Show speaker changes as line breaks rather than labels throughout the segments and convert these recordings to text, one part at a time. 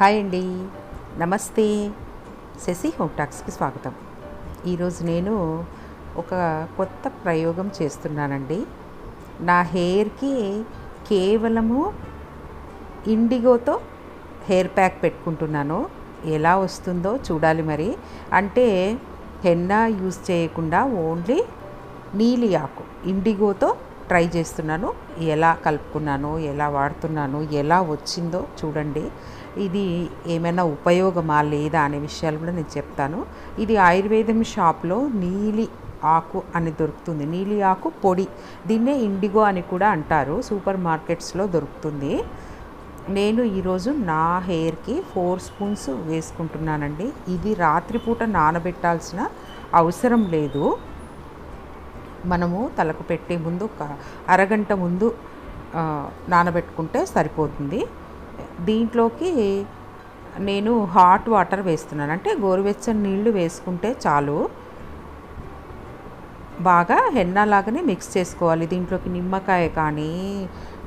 Hi అండి. నమస్తే. Shashi home టాక్స్కి స్వాగతం. ఈరోజు నేను ఒక కొత్త ప్రయోగం చేస్తున్నానండి. నా హెయిర్కి కేవలము ఇండిగోతో హెయిర్ ప్యాక్ పెట్టుకుంటున్నాను. ఎలా వస్తుందో చూడాలి మరి. అంటే హెన్నా యూజ్ చేయకుండా ఓన్లీ నీలి ఆకు ఇండిగోతో ట్రై చేస్తున్నాను. ఎలా కలుపుకున్నాను ఎలా వాడుతున్నాను ఎలా వచ్చిందో చూడండి. ఇది ఏమైనా ఉపయోగమా లేదా అనే విషయాలు కూడా నేను చెప్తాను. ఇది ఆయుర్వేదం షాప్లో నీలి ఆకు అని దొరుకుతుంది. నీలి ఆకు పొడి. దీన్నే ఇండిగో అని కూడా అంటారు. సూపర్ మార్కెట్స్లో దొరుకుతుంది. నేను ఈరోజు నా హెయిర్కి ఫోర్ స్పూన్స్ వేసుకుంటున్నానండి. ఇది రాత్రిపూట నానబెట్టాల్సిన అవసరం లేదు. మనము తలకు పెట్టే ముందు ఒక అరగంట ముందు నానబెట్టుకుంటే సరిపోతుంది. దీంట్లోకి నేను హాట్ వాటర్ వేస్తున్నాను. అంటే గోరువెచ్చని నీళ్ళు వేసుకుంటే చాలు. బాగా హెన్నాలాగానే మిక్స్ చేసుకోవాలి. దీంట్లోకి నిమ్మకాయ కానీ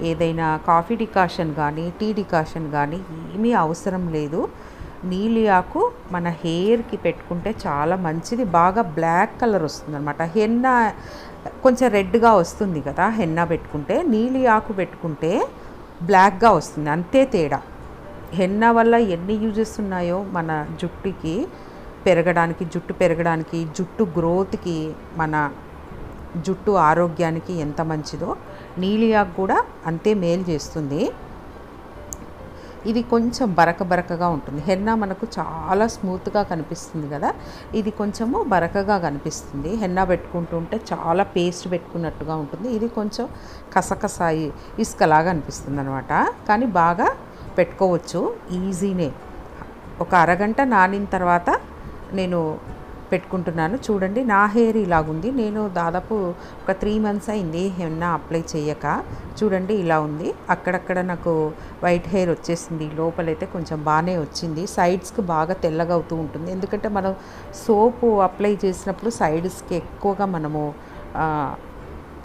ఏదైనా కాఫీ డికాషన్ కానీ టీ డికాషన్ కానీ ఏమీ అవసరం లేదు. నీలి ఆకు మన హెయిర్కి పెట్టుకుంటే చాలా మంచిది. బాగా బ్లాక్ కలర్ వస్తుంది అనమాట హెన్నా కొంచెం రెడ్గా వస్తుంది కదా హెన్నా పెట్టుకుంటే. నీలి ఆకు పెట్టుకుంటే బ్లాక్గా వస్తుంది. అంతే తేడా. హెన్నా వల్ల ఎన్ని యూజెస్ ఉన్నాయో మన జుట్టుకి పెరగడానికి జుట్టు పెరగడానికి జుట్టు గ్రోత్కి మన జుట్టు ఆరోగ్యానికి ఎంత మంచిదో నీలియాకు కూడా అంతే మేలు చేస్తుంది. ఇది కొంచెం బరక బరకగా ఉంటుంది. హెన్నా మనకు చాలా స్మూత్గా కనిపిస్తుంది కదా? ఇది కొంచెము బరకగా కనిపిస్తుంది. హెన్నా పెట్టుకుంటుంటే చాలా పేస్ట్ పెట్టుకున్నట్టుగా ఉంటుంది. ఇది కొంచెం కసకసాయి ఇసుకలాగా అనిపిస్తుంది అనమాట కానీ బాగా పెట్టుకోవచ్చు. ఈజీనే. ఒక అరగంట నానిన తర్వాత నేను పెట్టుకుంటున్నాను. చూడండి నా హెయిర్ ఇలాగుంది. నేను దాదాపు ఒక త్రీ మంత్స్ అయింది హెన్నా అప్లై చేయక. చూడండి ఇలా ఉంది. అక్కడక్కడ నాకు వైట్ హెయిర్ వచ్చేసింది. లోపలైతే కొంచెం బాగానే వచ్చింది. సైడ్స్కి బాగా తెల్లగా అవుతూ ఉంటుంది. ఎందుకంటే మనం సోపు అప్లై చేసినప్పుడు సైడ్స్కి ఎక్కువగా మనము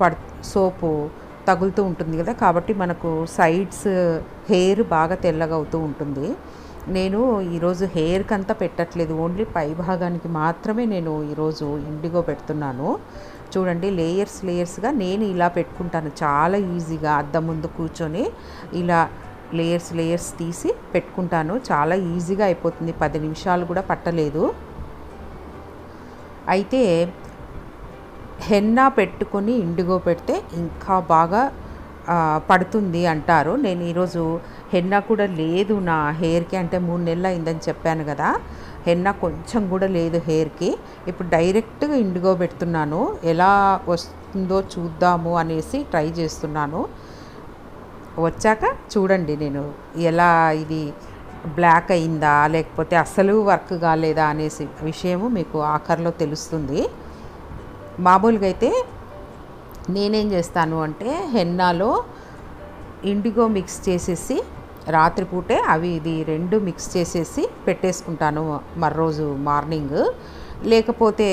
పడ్ సోపు తగులుతూ ఉంటుంది కదా. కాబట్టి మనకు సైడ్స్ హెయిర్ బాగా తెల్లగా అవుతూ ఉంటుంది. నేను ఈరోజు హెయిర్కి అంతా పెట్టట్లేదు. ఓన్లీ పై భాగానికి మాత్రమే నేను ఈరోజు ఇండిగో పెడుతున్నాను. చూడండి లేయర్స్ లేయర్స్గా నేను ఇలా పెట్టుకుంటాను. చాలా ఈజీగా అద్దం ముందు కూర్చొని ఇలా లేయర్స్ లేయర్స్ తీసి పెట్టుకుంటాను. చాలా ఈజీగా అయిపోతుంది. పది నిమిషాలు కూడా పట్టలేదు. అయితే హెన్నా పెట్టుకొని ఇండిగో పెడితే ఇంకా బాగా పడుతుంది అంటారు. నేను ఈరోజు హెన్నా కూడా లేదు నా హెయిర్కి అంటే మూడు నెలలు అయిందని చెప్పాను కదా. హెన్నా కొంచెం కూడా లేదు హెయిర్కి ఇప్పుడు డైరెక్ట్గా ఇండిగో పెడుతున్నాను. ఎలా వస్తుందో చూద్దాము అనేసి ట్రై చేస్తున్నాను. వచ్చాక చూడండి నేను ఎలా ఇది బ్లాక్ అయిందా లేకపోతే అసలు వర్క్ కాలేదా అనేసి విషయము మీకు ఆఖరిలో తెలుస్తుంది. మామూలుగా అయితే నేనేం చేస్తాను అంటే హెన్నాలో ఇండిగో మిక్స్ చేసేసి రాత్రిపూటే అవి ఇది రెండు మిక్స్ చేసేసి పెట్టేసుకుంటాను మర్రోజు మార్నింగ్. లేకపోతే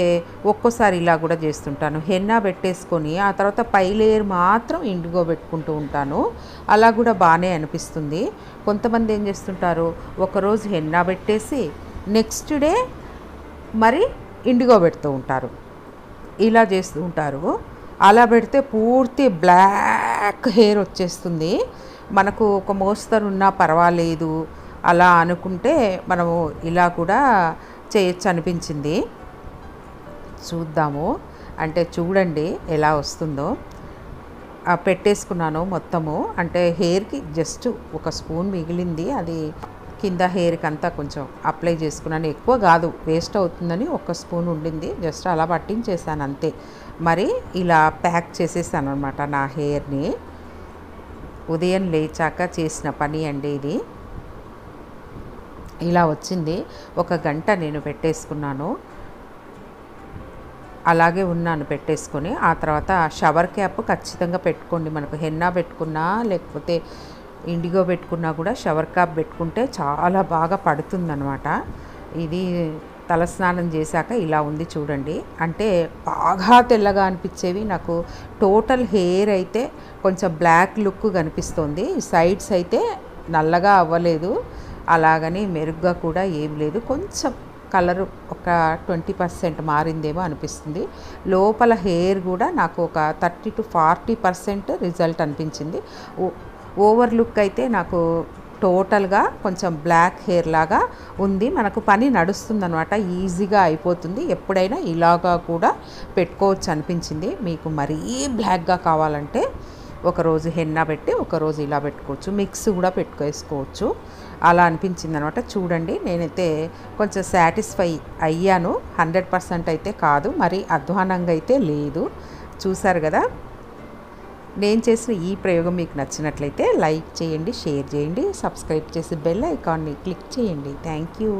ఒక్కోసారి ఇలా కూడా చేస్తుంటాను. హెన్నా పెట్టేసుకొని ఆ తర్వాత పై లేయర్ మాత్రం ఇండిగో పెట్టుకుంటూ ఉంటాను. అలా కూడా బాగానే అనిపిస్తుంది. కొంతమంది ఏం చేస్తుంటారు? ఒకరోజు హెన్నా పెట్టేసి నెక్స్ట్ డే మరి ఇండిగో పెడుతూ ఉంటారు. ఇలా చేస్తూ ఉంటారు. అలా పెడితే పూర్తి బ్లాక్ హెయిర్ వచ్చేస్తుంది. మనకు ఒక మోస్తరు ఉన్నా పర్వాలేదు. అలా అనుకుంటే మనము ఇలా కూడా చేయొచ్చు అనిపించింది. చూద్దాము. అంటే చూడండి ఎలా వస్తుందో. ఆ, పెట్టేసుకున్నాను మొత్తము. అంటే హెయిర్కి జస్ట్ ఒక స్పూన్ మిగిలింది. అది కింద హెయిర్కి అంతా కొంచెం అప్లై చేసుకున్నాను. ఎక్కువ కాదు వేస్ట్ అవుతుందని ఒక స్పూన్ ఉండింది. జస్ట్ అలా పట్టించేసాను అంతే. మరి ఇలా ప్యాక్ చేసేసాను అనమాట నా హెయిర్ని. ఉదయం లేచాక చేసిన పని అండి ఇది. ఇలా వచ్చింది. ఒక గంట నేను పెట్టేసుకున్నాను. అలాగే ఉన్నాను పెట్టేసుకొని. ఆ తర్వాత షవర్ క్యాప్ ఖచ్చితంగా పెట్టుకోండి. మనకు హెన్నా పెట్టుకున్నా లేకపోతే ఇండిగో పెట్టుకున్నా కూడా షవర్ క్యాప్ పెట్టుకుంటే చాలా బాగా పడుతుందనమాట ఇది తలస్నానం చేశాక ఇలా ఉంది చూడండి. అంటే బాగా తెల్లగా అనిపించేవి. నాకు టోటల్ హెయిర్ అయితే కొంచెం బ్లాక్ లుక్ కనిపిస్తుంది. సైడ్స్ అయితే నల్లగా అవ్వలేదు. అలాగని మెరుగ్గా కూడా ఏం లేదు. కొంచెం కలర్ ఒక ట్వంటీ పర్సెంట్ మారిందేమో అనిపిస్తుంది. లోపల హెయిర్ కూడా నాకు ఒక thirty to forty percent result అనిపించింది. ఓవర్ లుక్ అయితే నాకు టోటల్గా కొంచెం బ్లాక్ హెయిర్ లాగా ఉంది. మనకు పని నడుస్తుంది అనమాట ఈజీగా అయిపోతుంది. ఎప్పుడైనా ఇలాగా కూడా పెట్టుకోవచ్చు అనిపించింది. మీకు మరీ బ్లాక్గా కావాలంటే ఒకరోజు హెన్నా పెట్టి ఒకరోజు ఇలా పెట్టుకోవచ్చు. మిక్స్ కూడా పెట్టుకేసుకోవచ్చు. అలా అనిపించింది అనమాట చూడండి నేనైతే కొంచెం సాటిస్ఫై అయ్యాను. హండ్రెడ్ పర్సెంట్ అయితే కాదు. మరి అధ్వానంగా అయితే లేదు. చూసారు కదా? నేను చేసిన ఈ ప్రయోగం మీకు నచ్చినట్లయితే లైక్ చేయండి షేర్ చేయండి సబ్స్క్రైబ్ చేసి బెల్ ఐకాన్ని క్లిక్ చేయండి. Thank you.